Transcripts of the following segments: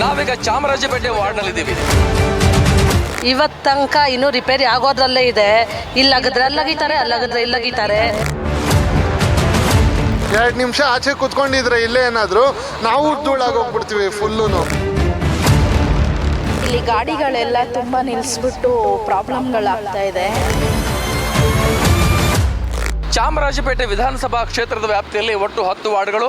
ನಾವೀಗ ಚಾಮರಾಜಪೇಟೆ ವಾರ್ಡ್ನಲ್ಲಿದ್ದೀವಿ. ಇವತ್ತು ತನಕ ಇನ್ನೂ ರಿಪೇರಿ ಆಗೋದ್ರಲ್ಲೇ ಇದೆ. ಇಲ್ಲಗದ್ರೆ ಅಲ್ಲಗಿತಾರೆ ಅಲ್ಲಗದ್ರೆ ಇಲ್ಲಗಿತಾರೆ ಎರಡು ನಿಮಿಷ ಆಚೆ ಕುತ್ಕೊಂಡಿದ್ರೆ ಇಲ್ಲೇ ಏನಾದರೂ ನಾವು ಧೂಳಾಗೋಗ್ಬಿಡ್ತೀವಿ ಫುಲ್ಲೂ ಇಲ್ಲಿ ಗಾಡಿಗಳೆಲ್ಲ ತುಂಬ ನಿಲ್ಲಿಸ್ಬಿಟ್ಟು ಪ್ರಾಬ್ಲಮ್ಗಳಾಗ್ತಾ ಇದೆ. ಚಾಮರಾಜಪೇಟೆ ವಿಧಾನಸಭಾ ಕ್ಷೇತ್ರದ ವ್ಯಾಪ್ತಿಯಲ್ಲಿ ಒಟ್ಟು ಹತ್ತು ವಾರ್ಡ್ಗಳು.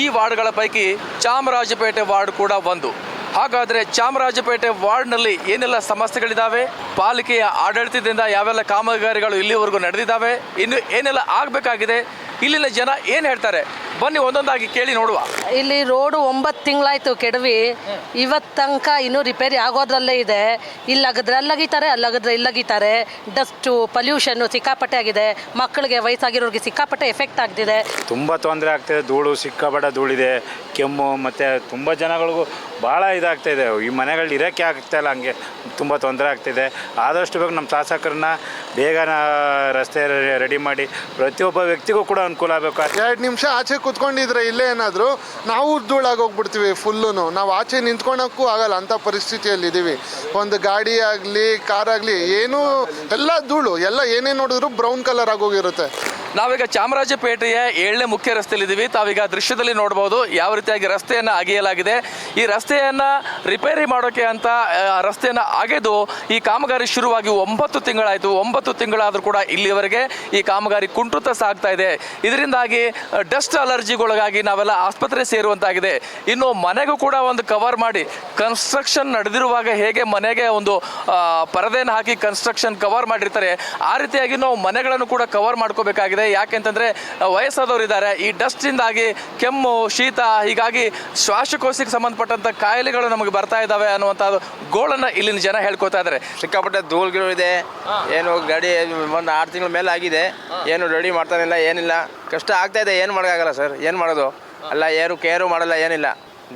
ಈ ವಾರ್ಡ್ಗಳ ಪೈಕಿ ಚಾಮರಾಜಪೇಟೆ ವಾರ್ಡ್ ಕೂಡ ಒಂದು. ಹಾಗಾದರೆ ಚಾಮರಾಜಪೇಟೆ ವಾರ್ಡ್ನಲ್ಲಿ ಏನೆಲ್ಲ ಸಮಸ್ಯೆಗಳಿದ್ದಾವೆ ಪಾಲಿಕೆಯ ಆಡಳಿತದಿಂದ ಯಾವೆಲ್ಲ ಕಾಮಗಾರಿಗಳು ಇಲ್ಲಿವರೆಗೂ ನಡೆದಿದ್ದಾವೆ ಇನ್ನು ಏನೆಲ್ಲ ಆಗಬೇಕಾಗಿದೆ? ಇಲ್ಲಿನ ಜನ ಏನು ಹೇಳ್ತಾರೆ? ಬನ್ನಿ ಒಂದೊಂದಾಗಿ ಕೇಳಿ ನೋಡುವ. ಇಲ್ಲಿ ರೋಡು ಒಂಬತ್ತು ತಿಂಗಳಾಯ್ತು ಕೆಡವಿ. ಇವತ್ತು ತನಕ ಇನ್ನೂ ರಿಪೇರಿ ಆಗೋದ್ರಲ್ಲೇ ಇದೆ. ಇಲ್ಲಾಗದ್ರೆ ಅಲ್ಲಗಿತಾರೆ ಅಲ್ಲಾಗದ್ರೆ ಇಲ್ಲಗಿತಾರೆ. ಡಸ್ಟು ಪಲ್ಯೂಷನ್ನು ಸಿಕ್ಕಾಪಟ್ಟೆ ಆಗಿದೆ. ಮಕ್ಕಳಿಗೆ ವಯಸ್ಸಾಗಿರೋರಿಗೆ ಸಿಕ್ಕಾಪಟ್ಟೆ ಎಫೆಕ್ಟ್ ಆಗ್ತಿದೆ. ತುಂಬ ತೊಂದರೆ ಆಗ್ತಿದೆ ಧೂಳು ಸಿಕ್ಕಾಪಟ್ಟೆ ಧೂಳಿದೆ ಕೆಮ್ಮು ಮತ್ತು ತುಂಬ ಜನಗಳಿಗೂ ಭಾಳ ಇದಾಗ್ತಾಯಿದೆ ಈ ಮನೆಗಳು ಇರೋಕ್ಕೆ ಆಗ್ತಾ ಇಲ್ಲ ಹಂಗೆ ತುಂಬ ತೊಂದರೆ ಆಗ್ತಿದೆ. ಆದಷ್ಟು ಬೇಗ ನಮ್ಮ ಶಾಸಕರನ್ನ ಬೇಗ ರಸ್ತೆ ರೆಡಿ ಮಾಡಿ ಪ್ರತಿಯೊಬ್ಬ ವ್ಯಕ್ತಿಗೂ ಕೂಡ ಅನುಕೂಲ ಆಗಬೇಕು. ಎರಡು ನಿಮಿಷ ಆಚೆ ಕುತ್ಕೊಂಡಿದ್ರೆ ಇಲ್ಲೇ ಏನಾದರೂ ನಾವು ಧೂಳಾಗೋಗ್ಬಿಡ್ತೀವಿ ಫುಲ್ಲು ನಾವು ಆಚೆ ನಿಂತ್ಕೊಳಕ್ಕೂ ಆಗಲ್ಲ, ಅಂಥ ಪರಿಸ್ಥಿತಿಯಲ್ಲಿ ಇದ್ದೀವಿ ಒಂದು ಗಾಡಿ ಆಗಲಿ, ಕಾರ್ ಆಗಲಿ, ಏನೂ, ಎಲ್ಲ ಧೂಳು, ಎಲ್ಲ ಏನೇ ನೋಡಿದ್ರು ಬ್ರೌನ್ ಕಲರ್ ಆಗೋಗಿರುತ್ತೆ. ನಾವೀಗ ಚಾಮರಾಜಪೇಟೆಯ ಏಳನೇ ಮುಖ್ಯ ರಸ್ತೆಯಲ್ಲಿದ್ದೀವಿ. ತಾವೀಗ ದೃಶ್ಯದಲ್ಲಿ ನೋಡಬಹುದು ಯಾವ ರೀತಿಯಾಗಿ ರಸ್ತೆಯನ್ನು ಅಗೆಯಲಾಗಿದೆ. ಈ ರಸ್ತೆಯನ್ನು ರಿಪೇರಿ ಮಾಡೋಕೆ ಅಂತ ರಸ್ತೆಯನ್ನು ಅಗೆದು ಈ ಕಾಮಗಾರಿ ಶುರುವಾಗಿ ಒಂಬತ್ತು ತಿಂಗಳಾಯಿತು. ಒಂಬತ್ತು ತಿಂಗಳಾದರೂ ಕೂಡ ಇಲ್ಲಿವರೆಗೆ ಈ ಕಾಮಗಾರಿ ಕುಂಟುತ್ತಾ ಸಾಗ್ತಾ ಇದೆ. ಇದರಿಂದಾಗಿ ಡಸ್ಟ್ ಅಲರ್ಜಿಗೊಳಗಾಗಿ ನಾವೆಲ್ಲ ಆಸ್ಪತ್ರೆ ಸೇರುವಂತಾಗಿದೆ. ಇನ್ನು ಮನೆಗೂ ಕೂಡ ಒಂದು ಕವರ್ ಮಾಡಿ, ಕನ್ಸ್ಟ್ರಕ್ಷನ್ ನಡೆದಿರುವಾಗ ಹೇಗೆ ಮನೆಗೆ ಒಂದು ಪರದೆಯನ್ನು ಹಾಕಿ ಕನ್ಸ್ಟ್ರಕ್ಷನ್ ಕವರ್ ಮಾಡಿರ್ತಾರೆ, ಆ ರೀತಿಯಾಗಿ ನಾವು ಮನೆಗಳನ್ನು ಕೂಡ ಕವರ್ ಮಾಡ್ಕೋಬೇಕಾಗಿದೆ. ಯಾಕೆಂತಂದ್ರೆ ವಯಸ್ಸಾದವರಿದ್ದಾರೆ ವಯಸ್ಸಾದವರು ಇದ್ದಾರೆ. ಈ ಡಸ್ಟಿಂದಾಗಿ ಕೆಮ್ಮು ಶೀತ ಹೀಗಾಗಿ ಶ್ವಾಸಕೋಶಕ್ಕೆ ಸಂಬಂಧಪಟ್ಟಂತ ಕಾಯಿಲೆಗಳು ನಮಗೆ ಬರ್ತಾ ಇದಾವೆ ಅನ್ನುವಂತ ಗೋಳನ್ನ ಇಲ್ಲಿನ ಜನ ಹೇಳ್ಕೊತಾ ಇದ್ದಾರೆ. ಸಿಕ್ಕಾಪಟ್ಟೆ ಧೂಳುಗಳು ಇದೆ. ಏನು ಗಾಡಿ ಒಂದು ಆರು ತಿಂಗಳ ಮೇಲೆ ಆಗಿದೆ. ಏನು ರೆಡಿ ಮಾಡ್ತಾನಿಲ್ಲ ಏನಿಲ್ಲ. ಕಷ್ಟ ಆಗ್ತಾ ಇದೆ. ಏನು ಮಾಡೋಕ್ಕಾಗಲ್ಲ ಸರ್. ಏನು ಮಾಡೋದು? ಅಲ್ಲ ಯಾರು ಕೇರು ಮಾಡಲ್ಲ ಏನಿಲ್ಲ.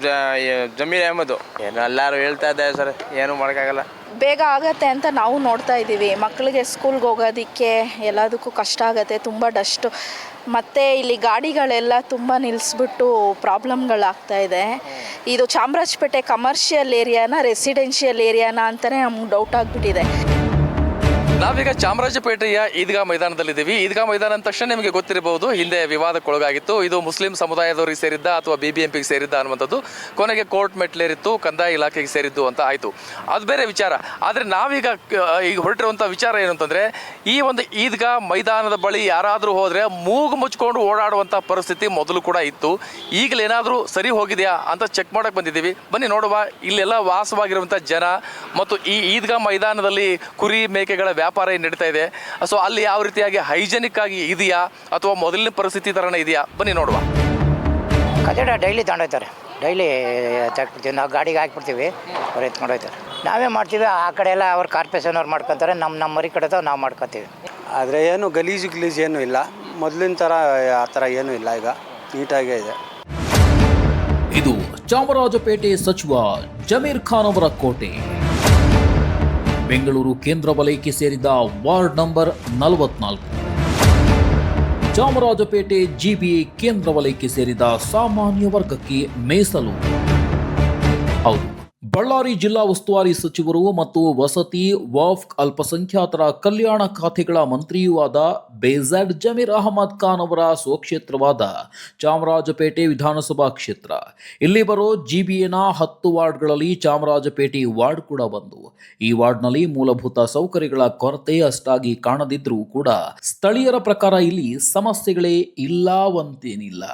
ಜಮೀನು ಜಮೀರ್ ಅಹಮದು. ಏನು ಎಲ್ಲರೂ ಹೇಳ್ತಾ ಇದ್ದಾರೆ ಸರ್. ಏನು ಮಾಡೋಕ್ಕಾಗಲ್ಲ. ಬೇಗ ಆಗತ್ತೆ ಅಂತ ನಾವು ನೋಡ್ತಾ ಇದ್ದೀವಿ. ಮಕ್ಕಳಿಗೆ ಸ್ಕೂಲ್ಗೆ ಹೋಗೋದಕ್ಕೆ ಎಲ್ಲದಕ್ಕೂ ಕಷ್ಟ ಆಗುತ್ತೆ, ತುಂಬ ಡಸ್ಟು. ಮತ್ತು ಇಲ್ಲಿ ಗಾಡಿಗಳೆಲ್ಲ ತುಂಬ ನಿಲ್ಲಿಸ್ಬಿಟ್ಟು ಪ್ರಾಬ್ಲಮ್ಗಳಾಗ್ತಾ ಇದೆ. ಇದು ಚಾಮರಾಜಪೇಟೆ ಕಮರ್ಷಿಯಲ್ ಏರಿಯಾನ ರೆಸಿಡೆನ್ಷಿಯಲ್ ಏರಿಯಾನ ಅಂತಲೇ ನಮ್ಗೆ ಡೌಟ್ ಆಗಿಬಿಟ್ಟಿದೆ. ನಾವೀಗ ಚಾಮರಾಜಪೇಟೆಯ ಈದ್ಗಾ ಮೈದಾನದಲ್ಲಿದ್ದೀವಿ. ಈದ್ಗಾ ಮೈದಾನ ಅಂದ ತಕ್ಷಣ ನಿಮಗೆ ಗೊತ್ತಿರಬಹುದು, ಹಿಂದೆ ವಿವಾದಕ್ಕೊಳಗಾಗಿತ್ತು. ಇದು ಮುಸ್ಲಿಂ ಸಮುದಾಯದವರಿಗೆ ಸೇರಿದ್ದ ಅಥವಾ ಬಿ ಬಿ ಸೇರಿದ್ದ ಅನ್ನುವಂಥದ್ದು. ಕೊನೆಗೆ ಕೋರ್ಟ್ ಮೆಟ್ಲೇರಿತ್ತು ಕಂದಾಯ ಇಲಾಖೆಗೆ ಸೇರಿದ್ದು ಅಂತ ಆಯಿತು. ಅದು ಬೇರೆ ವಿಚಾರ. ಆದರೆ ನಾವೀಗ ಈಗ ಹೊರಟಿರುವಂಥ ವಿಚಾರ ಏನು ಅಂತಂದರೆ, ಈ ಒಂದು ಈದ್ಗಾ ಮೈದಾನದ ಬಳಿ ಯಾರಾದರೂ ಹೋದರೆ ಮೂಗು ಮುಚ್ಕೊಂಡು ಓಡಾಡುವಂಥ ಪರಿಸ್ಥಿತಿ ಮೊದಲು ಕೂಡ ಇತ್ತು. ಈಗಲೇನಾದರೂ ಸರಿ ಹೋಗಿದೆಯಾ ಅಂತ ಚೆಕ್ ಮಾಡೋಕೆ ಬಂದಿದ್ದೀವಿ. ಬನ್ನಿ ನೋಡುವ, ಇಲ್ಲೆಲ್ಲ ವಾಸವಾಗಿರುವಂಥ ಜನ ಮತ್ತು ಈ ಈದ್ಗಾ ಮೈದಾನದಲ್ಲಿ ಕುರಿ ಮೇಕೆಗಳ ವ್ಯಾಪಾರ ಏನು ನಡೀತಾ ಇದೆ? ಸೊ ಅಲ್ಲಿ ಯಾವ ರೀತಿಯಾಗಿ ಹೈಜೆನಿಕ್ ಆಗಿ ಇದೆಯಾ? ಅಥವಾ ಮೊದಲಿನ ಪರಿಸ್ಥಿತಿ ಥರನೇ ಇದೆಯಾ? ಬನ್ನಿ ನೋಡುವ. ಕಚಡ ಡೈಲಿ ತಗೊಂಡೋಗ್ತಾರೆ ಡೈಲಿ ತೆಗ್ಬಿಡ್ತೀವಿ ನಾವು ಗಾಡಿಗೆ ಹಾಕ್ಬಿಡ್ತೀವಿ. ಅವ್ರು ಎತ್ಕೊಂಡು ಹೋಗ್ತಾರೆ. ನಾವೇ ಮಾಡ್ತೀವಿ ಆ ಕಡೆ ಎಲ್ಲ ಅವ್ರು ಕಾರ್ಪೇಷನ್ ಅವ್ರು ಮಾಡ್ಕೊತಾರೆ. ನಮ್ಮ ನಮ್ಮ ಮರಿ ಕಡೆ ನಾವು ಮಾಡ್ಕೊತೀವಿ. ಆದರೆ ಏನು ಗಲೀಜು ಗಲೀಜು ಏನೂ ಇಲ್ಲ. ಮೊದಲಿನ ಥರ ಆ ಥರ ಏನೂ ಇಲ್ಲ ಈಗ. ನೀಟಾಗೇ ಇದೆ. ಇದು ಚಾಮರಾಜಪೇಟೆ ಸಚಿವ ಜಮೀರ್ ಖಾನ್ ಅವರ ಕೋಟೆ. ಬೆಂಗಳೂರು ಕೇಂದ್ರ ವಲಯಕ್ಕೆ ಸೇರಿದ ವಾರ್ಡ್ ನಂಬರ್ ನಲವತ್ನಾಲ್ಕು. ಚಾಮರಾಜಪೇಟೆ ಜಿಬಿಎ ಕೇಂದ್ರ ವಲಯಕ್ಕೆ ಸೇರಿದ ಸಾಮಾನ್ಯ ವರ್ಗಕ್ಕೆ ಮೀಸಲು. ಹೌದು. ಬಳ್ಳಾರಿ ಜಿಲ್ಲಾ ಉಸ್ತುವಾರಿ ಸಚಿವರು ಮತ್ತು ವಸತಿ, ವಾಫ್ ಅಲ್ಪಸಂಖ್ಯಾತರ ಕಲ್ಯಾಣ ಖಾತೆಗಳ ಮಂತ್ರಿಯೂ ಆದ ಬೇಜಾಡ್ ಜಮೀರ್ ಅಹಮದ್ ಖಾನ್ ಅವರ ಸ್ವಕ್ಷೇತ್ರವಾದ ಚಾಮರಾಜಪೇಟೆ ವಿಧಾನಸಭಾ ಕ್ಷೇತ್ರ. ಇಲ್ಲಿ ಬರೋ ಜಿಬಿಎನ ಹತ್ತು ವಾರ್ಡ್ಗಳಲ್ಲಿ ಚಾಮರಾಜಪೇಟೆ ವಾರ್ಡ್ ಕೂಡ ಬಂದು, ಈ ವಾರ್ಡ್ನಲ್ಲಿ ಮೂಲಭೂತ ಸೌಕರ್ಯಗಳ ಕೊರತೆ ಅಷ್ಟಾಗಿ ಕಾಣದಿದ್ರೂ ಕೂಡ ಸ್ಥಳೀಯರ ಪ್ರಕಾರ ಇಲ್ಲಿ ಸಮಸ್ಯೆಗಳೇ ಇಲ್ಲವಂತೇನಿಲ್ಲ.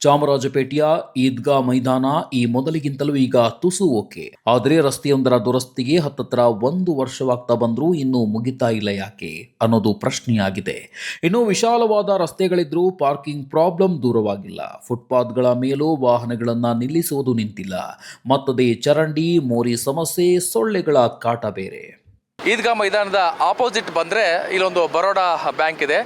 ಚಾಮರಾಜಪೇಟೆಯ ಈದ್ಗಾ ಮೈದಾನ ಈ ಮೊದಲಿಗಿಂತಲೂ ಈಗ ತುಸು ಓಕೆ. ಆದರೆ ರಸ್ತೆಯೊಂದರ ದುರಸ್ತಿಗೆ ಹತ್ತತ್ರ ಒಂದು ವರ್ಷವಾಗ್ತಾ ಬಂದರೂ ಇನ್ನೂ ಮುಗಿತಾ ಇಲ್ಲ ಯಾಕೆ ಅನ್ನೋದು ಪ್ರಶ್ನೆಯಾಗಿದೆ. ಇನ್ನು ವಿಶಾಲವಾದ ರಸ್ತೆಗಳಿದ್ರೂ ಪಾರ್ಕಿಂಗ್ ಪ್ರಾಬ್ಲಮ್ ದೂರವಾಗಿಲ್ಲ. ಫುಟ್ಪಾತ್ಗಳ ಮೇಲೂ ವಾಹನಗಳನ್ನು ನಿಲ್ಲಿಸುವುದು ನಿಂತಿಲ್ಲ. ಮತ್ತದೇ ಚರಂಡಿ, ಮೋರಿ ಸಮಸ್ಯೆ, ಸೊಳ್ಳೆಗಳ ಕಾಟ ಬೇರೆ. ಈದ್ಗಾ ಮೈದಾನದ ಆಪೋಸಿಟ್ ಬಂದರೆ ಇಲ್ಲೊಂದು ಬರೋಡಾ ಬ್ಯಾಂಕ್ ಇದೆ.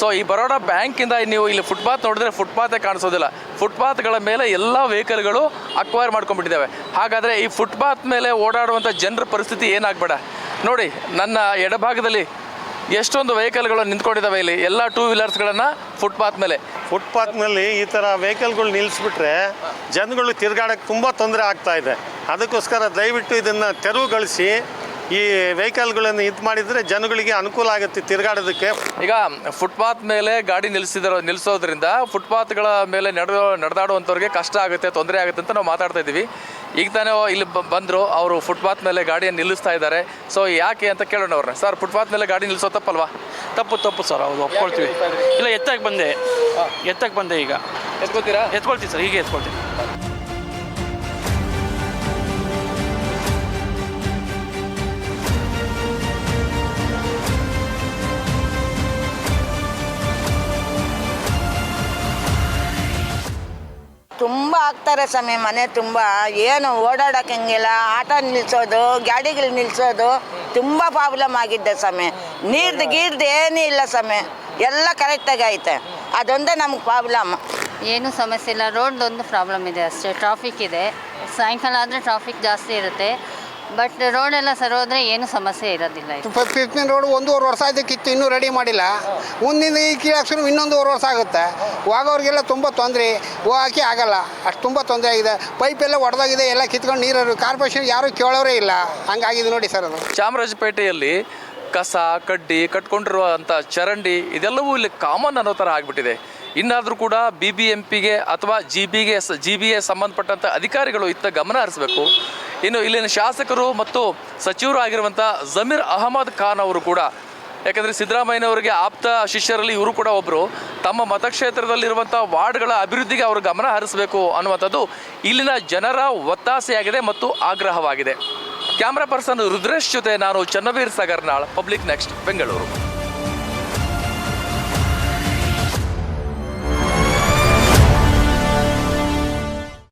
ಸೊ ಈ ಬರೋಡಾ ಬ್ಯಾಂಕಿಂದ ನೀವು ಇಲ್ಲಿ ಫುಟ್ಪಾತ್ ನೋಡಿದ್ರೆ ಫುಟ್ಪಾತೇ ಕಾಣಿಸೋದಿಲ್ಲ. ಫುಟ್ಪಾತ್ಗಳ ಮೇಲೆ ಎಲ್ಲ ವೆಹಿಕಲ್ಗಳು ಅಕ್ವೈರ್ ಮಾಡ್ಕೊಂಡ್ಬಿಟ್ಟಿದ್ದಾವೆ. ಹಾಗಾದರೆ ಈ ಫುಟ್ಪಾತ್ ಮೇಲೆ ಓಡಾಡುವಂಥ ಜನರ ಪರಿಸ್ಥಿತಿ ಏನಾಗಬೇಡ. ನೋಡಿ, ನನ್ನ ಎಡಭಾಗದಲ್ಲಿ ಎಷ್ಟೊಂದು ವೆಹಿಕಲ್ಗಳು ನಿಂತ್ಕೊಂಡಿದ್ದಾವೆ ಇಲ್ಲಿ. ಎಲ್ಲ ಟೂ ವೀಲರ್ಸ್ಗಳನ್ನು ಫುಟ್ಪಾತ್ ಮೇಲೆ ಫುಟ್ಪಾತ್ನಲ್ಲಿ ಈ ಥರ ವೆಹಿಕಲ್ಗಳು ನಿಲ್ಲಿಸ್ಬಿಟ್ರೆ ಜನಗಳು ತಿರುಗಾಡೋಕ್ಕೆ ತುಂಬ ತೊಂದರೆ ಆಗ್ತಾ ಇದೆ. ಅದಕ್ಕೋಸ್ಕರ ದಯವಿಟ್ಟು ಇದನ್ನು ತೆರವುಗೊಳಿಸಿ. ಈ ವೆಹಿಕಲ್ಗಳನ್ನು ಇದು ಮಾಡಿದರೆ ಜನಗಳಿಗೆ ಅನುಕೂಲ ಆಗುತ್ತೆ ತಿರುಗಾಡೋದಕ್ಕೆ. ಈಗ ಫುಟ್ಪಾತ್ ಮೇಲೆ ಗಾಡಿ ನಿಲ್ಲಿಸಿದ ನಿಲ್ಲಿಸೋದ್ರಿಂದ ಫುಟ್ಪಾತ್ಗಳ ಮೇಲೆ ನಡೆದೋ ನಡೆದಾಡುವಂಥವ್ರಿಗೆ ಕಷ್ಟ ಆಗುತ್ತೆ ತೊಂದರೆ ಆಗುತ್ತೆ ಅಂತ ನಾವು ಮಾತಾಡ್ತಾ ಇದ್ದೀವಿ. ಈಗ ತಾನೇ ಇಲ್ಲಿ ಬ- ಬಂದ್ರು ಅವರು ಫುಟ್ಪಾತ್ ಮೇಲೆ ಗಾಡಿಯನ್ನು ನಿಲ್ಲಿಸ್ತಾ ಇದ್ದಾರೆ. ಸೊ ಯಾಕೆ ಅಂತ ಕೇಳೋಣ ಅವ್ರನ್ನ. ಸರ್ ಫುಟ್ಪಾತ್ ಮೇಲೆ ಗಾಡಿ ನಿಲ್ಲಿಸೋ ತಪ್ಪಲ್ವಾ? ತಪ್ಪು ತಪ್ಪು ಸರ್ ಹೌದು ಒಪ್ಕೊಳ್ತೀವಿ. ಇಲ್ಲ ಎತ್ತಕ್ಕೆ ಬಂದೆ. ಎತ್ತಕ್ಕೆ ಬಂದೆ ಈಗ. ಎತ್ಕೊತೀರಾ ಎತ್ಕೊಳ್ತೀವಿ ಸರ್ ಹೀಗೆ ಎತ್ಕೊಳ್ತೀವಿ. ತುಂಬ ಆಗ್ತಾರೆ ಸ್ವಾಮಿ ಮನೆ ತುಂಬ. ಏನು ಓಡಾಡಕ್ಕೆ ಹಂಗಿಲ್ಲ ಆಟೋ ನಿಲ್ಸೋದು ಗಾಡಿಗಳು ನಿಲ್ಲಿಸೋದು ತುಂಬ ಪ್ರಾಬ್ಲಮ್ ಆಗಿದ್ದೆ ಸ್ವಾಮಿ. ನೀರ್ದು ಗೀರ್ದು ಏನೂ ಇಲ್ಲ ಸ್ವಾಮಿ. ಎಲ್ಲ ಕರೆಕ್ಟಾಗಿ ಐತೆ ಅದೊಂದೇ ನಮ್ಗೆ ಪ್ರಾಬ್ಲಮ್ ಏನು ಸಮಸ್ಯೆ ಇಲ್ಲ. ರೋಡ್ ಒಂದು ಪ್ರಾಬ್ಲಮ್ ಇದೆ ಅಷ್ಟೇ. ಟ್ರಾಫಿಕ್ ಇದೆ. ಸಾಯಂಕಾಲ ಆದರೆ ಟ್ರಾಫಿಕ್ ಜಾಸ್ತಿ ಇರುತ್ತೆ. ಬಟ್ ರೋಡೆಲ್ಲ ಸರಿ ಹೋದ್ರೆ ಏನು ಸಮಸ್ಯೆ ಇರೋದಿಲ್ಲ ಇದು. ಫಿಫ್ಟೀನ್ ರೋಡ್ ಒಂದೂವರೆ ವರ್ಷ ಆಯ್ತಕ್ಕಿತ್ತು ಇನ್ನೂ ರೆಡಿ ಮಾಡಿಲ್ಲ. ಮುಂದಿನ ಈ ಕೀಳಾಕ್ಸಿದ್ರು ಇನ್ನೊಂದೂವರೆ ವರ್ಷ ಆಗುತ್ತೆ. ಹೋಗೋರಿಗೆಲ್ಲ ತುಂಬ ತೊಂದರೆ. ಹೋಗಕ್ಕೆ ಆಗಲ್ಲ. ಅಷ್ಟು ತುಂಬ ತೊಂದರೆ ಆಗಿದೆ. ಎಲ್ಲ ಒಡೆದಾಗಿದೆ ಎಲ್ಲ ಕಿತ್ಕೊಂಡು ನೀರು ಕಾರ್ಪೊರೇಷನ್ ಯಾರು ಕೇಳೋರೇ ಇಲ್ಲ. ಹಂಗಾಗಿದೆ ನೋಡಿ ಸರ್ ಅದು. ಚಾಮರಾಜಪೇಟೆಯಲ್ಲಿ ಕಸ ಕಡ್ಡಿ ಕಟ್ಕೊಂಡಿರುವಂಥ ಚರಂಡಿ ಇದೆಲ್ಲವೂ ಇಲ್ಲಿ ಕಾಮನ್ ಅನ್ನೋ ಥರ ಆಗಿಬಿಟ್ಟಿದೆ. ಇನ್ನಾದರೂ ಕೂಡ ಬಿ ಬಿ ಎಂ ಪಿಗೆ ಅಥವಾ ಜಿ ಬಿಗೆ ಜಿ ಬಿಗೆ ಸಂಬಂಧಪಟ್ಟಂಥ ಅಧಿಕಾರಿಗಳು ಇತ್ತ ಗಮನ ಹರಿಸಬೇಕು. ಇನ್ನು ಇಲ್ಲಿನ ಶಾಸಕರು ಮತ್ತು ಸಚಿವರು ಆಗಿರುವಂಥ ಜಮೀರ್ ಅಹಮದ್ ಖಾನ್ ಅವರು ಕೂಡ, ಯಾಕಂದರೆ ಸಿದ್ದರಾಮಯ್ಯನವರಿಗೆ ಆಪ್ತ ಶಿಷ್ಯರಲ್ಲಿ ಇವರು ಕೂಡ ಒಬ್ಬರು ತಮ್ಮ ಮತಕ್ಷೇತ್ರದಲ್ಲಿರುವಂಥ ವಾರ್ಡ್ಗಳ ಅಭಿವೃದ್ಧಿಗೆ ಅವರು ಗಮನ ಹರಿಸಬೇಕು ಅನ್ನುವಂಥದ್ದು ಇಲ್ಲಿನ ಜನರ ಒತ್ತಾಸೆಯಾಗಿದೆ ಮತ್ತು ಆಗ್ರಹವಾಗಿದೆ. ಕ್ಯಾಮ್ರಾ ಪರ್ಸನ್ ರುದ್ರೇಶ್ ಜೊತೆ ನಾನು ಚನ್ನವೀರ್ ಸಾಗರ್ನಾಳ್, ಪಬ್ಲಿಕ್ ನೆಕ್ಸ್ಟ್, ಬೆಂಗಳೂರು.